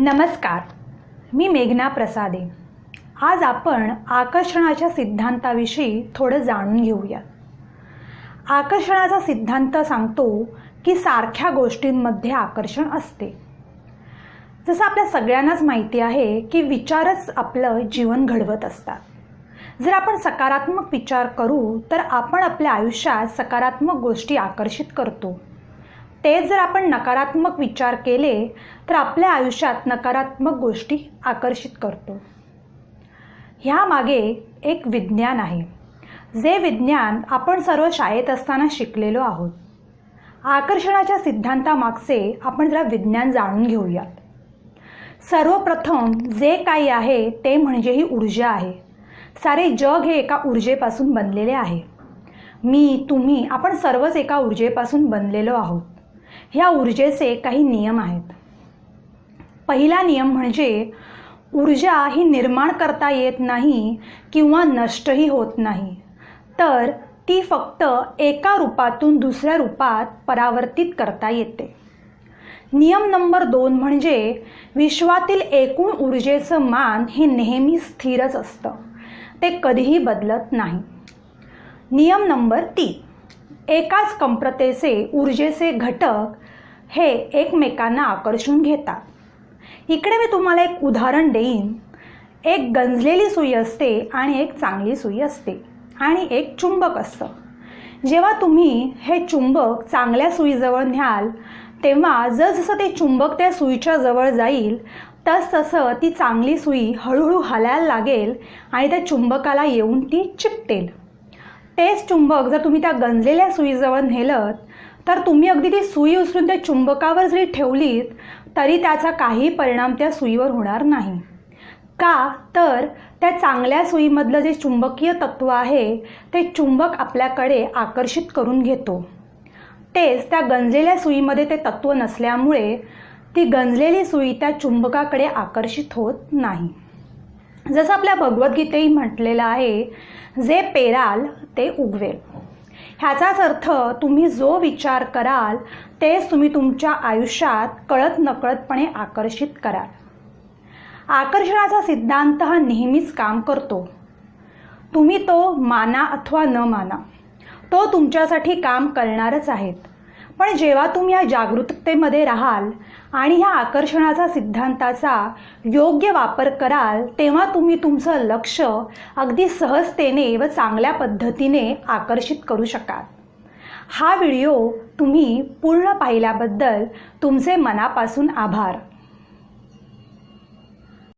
नमस्कार मी मेघना प्रसादे. आज आपण आकर्षणाच्या सिद्धांताविषयी थोडं जाणून घेऊया. आकर्षणाचा सिद्धांत सांगतो की सारख्या गोष्टींमध्ये आकर्षण असते. जसं आपल्या सगळ्यांनाच माहिती आहे की विचारच आपलं जीवन घडवत असतात. जर आपण सकारात्मक विचार करू तर आपण आपल्या आयुष्यात सकारात्मक गोष्टी आकर्षित करतो. तेच जर आपण नकारात्मक विचार केले तर आपल्या आयुष्यात नकारात्मक गोष्टी आकर्षित करतो. ह्यामागे एक विज्ञान आहे. जे विज्ञान आपण सर्व शाळेत असताना शिकलेलो आहोत. आकर्षणाच्या सिद्धांतामागचे आपण जरा विज्ञान जाणून घेऊयात. सर्वप्रथम जे काही आहे ते म्हणजे ही ऊर्जा आहे. सारे जग हे एका ऊर्जेपासून बनलेले आहे. मी तुम्ही आपण सर्वच एका ऊर्जेपासून बनलेलो आहोत. ह्या ऊर्जेचे काही नियम आहेत. पहिला नियम म्हणजे ऊर्जा ही निर्माण करता येत नाही किंवा नष्टही होत नाही. तर ती फक्त एका रूपातून दुसऱ्या रूपात परावर्तित करता येते. नियम नंबर दोन म्हणजे विश्वातील एकूण ऊर्जेचं मान हे नेहमी स्थिरच असतं. ते कधीही बदलत नाही. नियम नंबर तीन. एकाच कंप्रतेचे ऊर्जेचे घटक हे एकमेकांना आकर्षून घेतात. इकडे मी तुम्हाला एक उदाहरण देईन. एक गंजलेली सुई असते आणि एक चांगली सुई असते आणि एक चुंबक असतं. जेव्हा तुम्ही हे चुंबक चांगल्या सुईजवळ न्याल तेव्हा जसजसं ते चुंबक त्या सुईच्या जवळ जाईल तस तसं ती चांगली सुई हळूहळू हलायला लागेल आणि त्या चुंबकाला येऊन ती चिपटेल. तेच चुंबक जर तुम्ही त्या गंजलेल्या सुईजवळ नेलं तर तुम्ही अगदी ती सुई उचलून त्या चुंबकावर जरी ठेवलीत तरी त्याचा काही परिणाम त्या सुईवर होणार नाही. का? तर त्या चांगल्या सुईमधलं जे चुंबकीय तत्व आहे ते चुंबक आपल्याकडे आकर्षित करून घेतो. तेच त्या गंजलेल्या सुईमध्ये ते तत्व नसल्यामुळे ती गंजलेली सुई त्या चुंबकाकडे आकर्षित होत नाही. जसं आपल्या भगवद्गीतेही म्हटलेलं आहे जे पेराल ते उगवेल. ह्याचाच अर्थ तुम्ही जो विचार कराल तेच तुम्ही तुमच्या आयुष्यात कळत नकळतपणे आकर्षित कराल. आकर्षणाचा सिद्धांत हा नेहमीच काम करतो. तुम्ही तो माना अथवा न माना तो तुमच्यासाठी काम करणारच आहेत. पण जेव्हा तुम्ही या जागरूकतेमध्ये राहाल आणि ह्या आकर्षणाचा सिद्धांताचा योग्य वापर कराल तेव्हा तुम्ही तुमचं लक्ष अगदी सहजतेने व चांगल्या पद्धतीने आकर्षित करू शकाल. हा व्हिडिओ तुम्ही पूर्ण पाहिल्याबद्दल तुमचे मनापासून आभार.